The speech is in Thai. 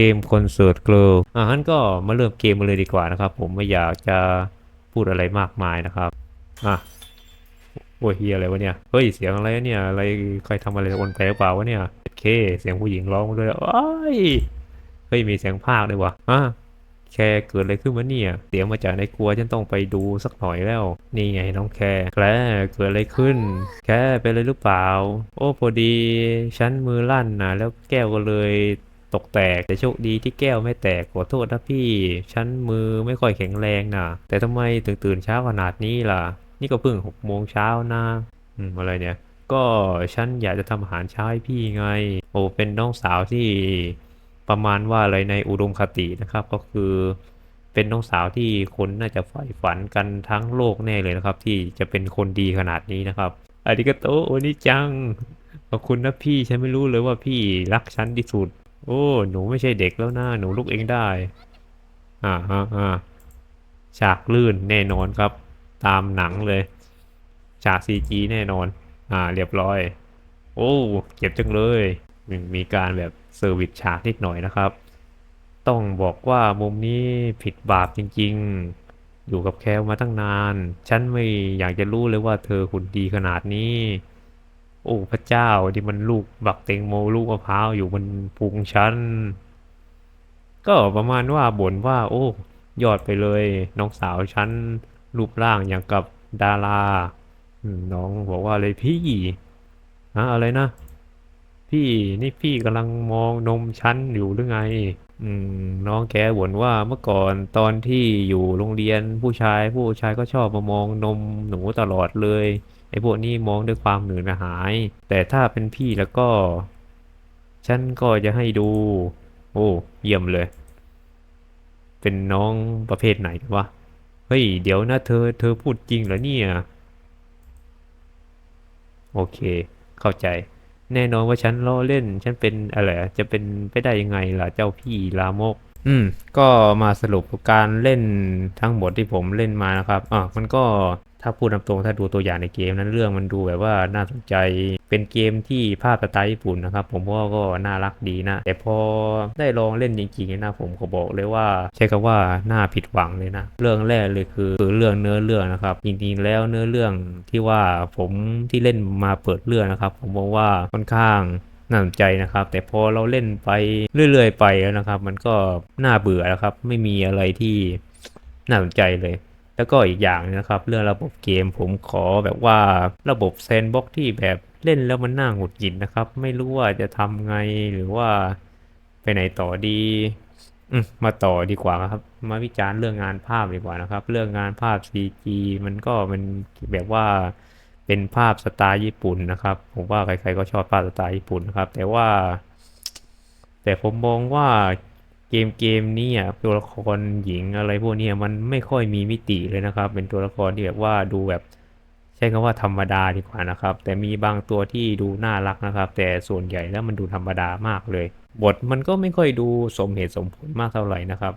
เกมคอนเสิร์ตเกิร์ลอะงั้นก็มาเริ่มเกมกันเลยดีกว่านะครับ ผมไม่อยากจะพูดอะไรมากมายนะครับอะโอ้ยเฮียอะไรวะเนี่ย เฮ้ย เสียงอะไรเนี่ย อะไร ใครทำอะไรอนแปลเปล่าวะเนี่ยเค เสียงผู้หญิงร้องมาด้วยอ้ยเฮ้ย มีเสียงภาคด้วยวะอะแคร์เกิดอะไรขึ้นวะเนี่ย เสียงมาจากในครัวฉันต้องไปดูสักหน่อยแล้ว นี่ไงน้องแคร์แคร์เกิดอะไรขึ้น แคร์เป็นอะไรหรือเปล่า โอ้พอดี ฉันมือลั่นนะแล้วแก้วก็เลย ตกแตกแต่โชคดีที่แก้วไม่แตกขอโทษนะพี่ ฉันมือไม่ค่อยแข็งแรงนะแต่ทำไมถึงตื่นเช้าขนาดนี้ล่ะ นี่ก็เพิ่งหกโมงเช้านะอืมอะไรเนี่ย ก็ฉันอยากจะทำอาหารเช้าให้พี่ไง โอ้เป็นน้องสาวที่ประมาณว่าอะไรในอุดมคตินะครับ ก็คือเป็นน้องสาวที่คนน่าจะใฝ่ฝันกันทั้งโลกแน่เลยนะครับ ที่จะเป็นคนดีขนาดนี้นะครับอาริกาโตโอนิจังขอบคุณนะพี่ฉันไม่รู้เลยว่าพี่รักฉันที่สุด โอ้ หนูไม่ใช่เด็กแล้วนะ หนูลุกเองได้ อ่าฮะอ่าฉากลื่นแน่นอนครับ ตามหนังเลย ฉากซีจีแน่นอน อ่า เรียบร้อย โอ้เก็บจังเลยมีมีการแบบเซอร์วิสฉากนิดหน่อยนะครับ ต้องบอกว่ามุมนี้ผิดบาปจริง ๆ อยู่กับแคลมาตั้งนาน ฉันไม่อยากจะรู้เลยว่าเธอหุ่นดีขนาดนี้ โอ้พระเจ้าที่มันลูกบักเตงโมลูกมะพร้าวอยู่บนพุงฉันก็ประมาณว่าบ่นว่า โอ้ยอดไปเลย น้องสาวฉันรูปร่างอย่างกับดาราน้องบอกว่าเลยพี่ฮะอะไรนะ พี่นี่พี่กำลังมองนมฉันอยู่หรือไง อืม น้องแกบ่นว่าเมื่อก่อนตอนที่อยู่โรงเรียนผู้ชายผู้ชายก็ชอบมามองนมหนูตลอดเลย ไอ้พวกนี้มองด้วยความเหนื่อยหาย แต่ถ้าเป็นพี่แล้วก็ ฉันก็จะให้ดู โอ้ เยี่ยมเลย เป็นน้องประเภทไหนวะ เฮ้ย เดี๋ยวนะเธอ เธอพูดจริงเหรอเนี่ย โอเค เข้าใจ แน่นอนว่าฉันล้อเล่น ฉันเป็นอะไร จะเป็นไปได้ยังไงล่ะเจ้าพี่ลามกอืม ก็มาสรุปการเล่นทั้งหมดที่ผมเล่นมานะครับ อะ มันก็ ถ้าพูดตามตรงถ้าดูตัวอย่างในเกมนั้นเรื่องมันดูแบบว่าน่าสนใจเป็นเกมที่ภาพสไตล์ญี่ปุ่นนะครับ ผมว่าก็น่ารักดีนะ แต่พอได้ลองเล่นจริงๆนะผมก็บอกเลยว่า ใช้คำว่าน่าผิดหวังเลยนะ เรื่องแรกเลยคือคือเรื่องเนื้อเรื่องนะครับจริงๆแล้วเนื้อเรื่องที่ว่าผมที่เล่นมาเปิดเรื่องนะครับ ผมมองว่าค่อนข้างน่าสนใจนะครับ แต่พอเราเล่นไปเรื่อย ๆ ไปแล้วนะครับ มันก็น่าเบื่อแล้วครับ ไม่มีอะไรที่น่าสนใจเลย แล้วก็อีกอย่างนะครับ เรื่องระบบเกมผมขอแบบว่าระบบแซนบ็อกที่แบบเล่นแล้วมันน่าหงุดหงิดนะครับ ไม่รู้ว่าจะทำไงหรือว่าไปไหนต่อดีอืมมาต่อดีกว่าครับ มาวิจารณ์เรื่องงานภาพดีกว่านะครับ เรื่องงานภาพ CG มันก็มันแบบว่าเป็นภาพสไตล์ญี่ปุ่นนะครับ ผมว่าใครๆก็ชอบภาพสไตล์ญี่ปุ่นนะครับ แต่ว่า แต่ผมมองว่า เกมเกมนี้อะตัวละครหญิงอะไรพวกนี้มันไม่ค่อยมีมิติเลยนะครับ เป็นตัวละครที่แบบว่าดูแบบใช้คำว่าธรรมดาดีกว่านะครับ แต่มีบางตัวที่ดูน่ารักนะครับ แต่ส่วนใหญ่แล้วมันดูธรรมดามากเลย บทมันก็ไม่ค่อยดูสมเหตุสมผลมากเท่าไหร่นะครับ